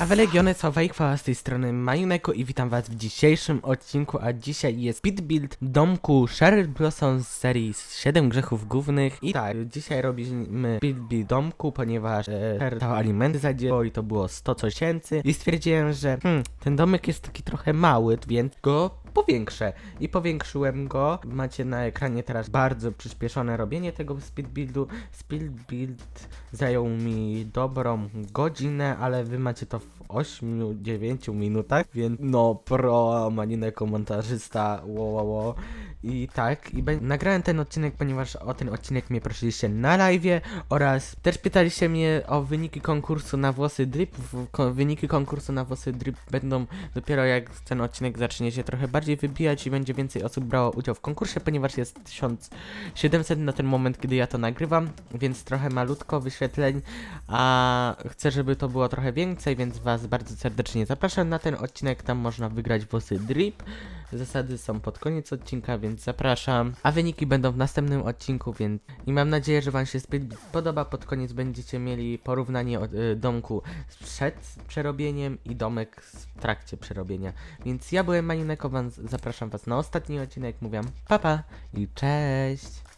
A wy Legiony, co chwała z tej strony Majuneko i witam was w dzisiejszym odcinku, a dzisiaj jest speed build domku Sheryl Blossom z serii 7 grzechów głównych. I tak, dzisiaj robimy speed build domku, ponieważ e, Sheryl dał alimenty za dzieło i to było 100 tysięcy. I stwierdziłem, że hmm, ten domek jest taki trochę mały, więc go powiększę i powiększyłem go. Macie na ekranie teraz bardzo przyspieszone robienie tego speed buildu. Speed build zajął mi dobrą godzinę, ale wy macie to w 8-9 minutach, więc no pro maninę komentarzysta wo, wo, wo. i tak i nagrałem ten odcinek, ponieważ o ten odcinek mnie prosiliście na live oraz też pytaliście mnie o wyniki konkursu na włosy drip. Wyniki konkursu na włosy drip będą dopiero jak ten odcinek zacznie się trochę bardziej wybijać i będzie więcej osób brało udział w konkursie, ponieważ jest 1700 na ten moment, kiedy ja to nagrywam, więc trochę malutko wyświetleń, a chcę, żeby to było trochę więcej, więc Was bardzo serdecznie zapraszam na ten odcinek, tam można wygrać włosy drip. Zasady są pod koniec odcinka, więc zapraszam. A wyniki będą w następnym odcinku, więc i mam nadzieję, że Wam się speed podoba. Pod koniec będziecie mieli porównanie od, y, domku przed przerobieniem i domek w trakcie przerobienia. Więc ja byłem Maninekowan, zapraszam Was na ostatni odcinek. Mówię papa i cześć!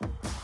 Bye.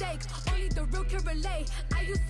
Mistakes. Only the real can relate. I used to